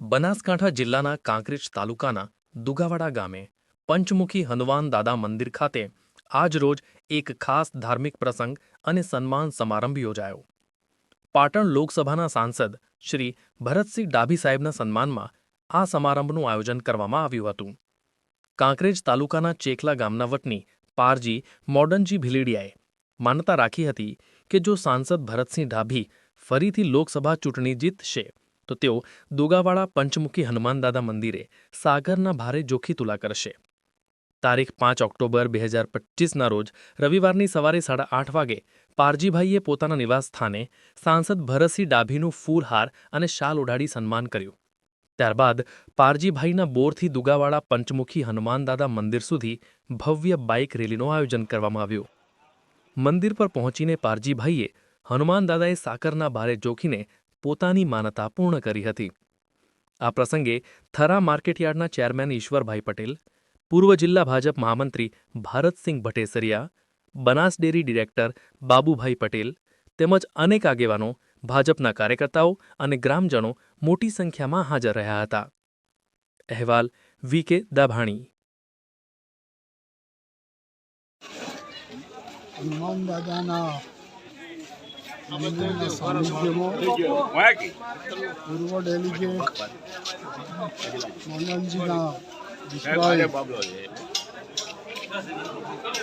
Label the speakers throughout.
Speaker 1: બનાસકાંઠા જિલ્લાના કાંકરેજ તાલુકાના દુગાવાડા ગામે પંચમુખી હનુમાન દાદા મંદિર ખાતે આજ રોજ એક ખાસ ધાર્મિક પ્રસંગ અને સન્માન સમારંભ યોજાયો. પાટણ લોકસભાના સાંસદ શ્રી ભરતસિંહ ડાભી સાહેબના સન્માનમાં આ સમારંભનું આયોજન કરવામાં આવ્યું હતું. કાંકરેજ તાલુકાના ચેકલા ગામના વતની પારજી મોડનજી ભીલીડિયાએ માન્યતા રાખી હતી કે જો સાંસદ ભરતસિંહ ડાભી ફરીથી લોકસભા ચૂંટણી જીતશે તો તેઓ દુગાવાડા પંચમુખી હનુમાનદાદા મંદિરે સાગરના ભારે જોખી તુલા કરશે. તારીખ પાંચ ઓક્ટોબર બે હજાર પચીસના રોજ રવિવારની સવારે સાડા આઠ વાગે પારજીભાઈએ પોતાના નિવાસ સાંસદ ભરતસિંહ ડાભીનું ફૂલહાર અને શાલ ઓઢાડી સન્માન કર્યું. ત્યારબાદ પારજીભાઈના બોરથી દુગાવાડા પંચમુખી હનુમાનદાદા મંદિર સુધી ભવ્ય બાઇક રેલીનું આયોજન કરવામાં આવ્યું. મંદિર પર પહોંચીને પારજીભાઈએ હનુમાનદાદાએ સાકરના ભારે જોખીને પોતાની માનતા પૂર્ણ કરી હતી. આ પ્રસંગે થરા માર્કેટયાર્ડના ચેરમેન ઈશ્વરભાઈ પટેલ, પૂર્વ જિલ્લા ભાજપ મહામંત્રી ભારતસિંહ ભટેસરિયા, બનાસ ડેરી ડિરેક્ટર બાબુભાઈ પટેલ તેમજ અનેક આગેવાનો, ભાજપના કાર્યકર્તાઓ અને ગ્રામજનો મોટી સંખ્યામાં હાજર રહ્યા હતા. અહેવાલ વી કે દાભાણી.
Speaker 2: હનુમાન દાદાના પૂર્વ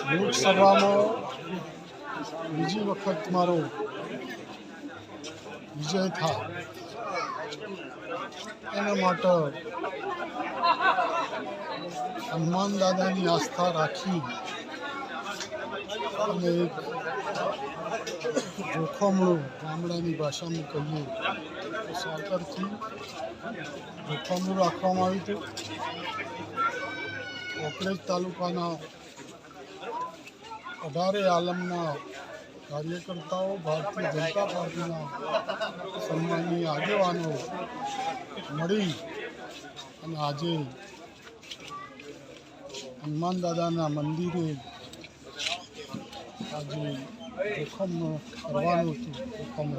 Speaker 2: લોકસભામાં બીજી વખત મારો વિજય થાય એના માટે હનુમાન દાદાની આસ્થા રાખી અને જોખમણું ગામડાની ભાષામાં કહીએ તો સાકરથી જોખમણું રાખવામાં આવ્યું હતું કોકરેજ તાલુકાના અઢારે આલમના કાર્યકર્તાઓ ભારતીય જનતા પાર્ટીના સન્માનની આગેવાનો મળી અને આજે હનુમાન દાદાના મંદિરે આજે જોખમ કરવાનું હતું જોખમ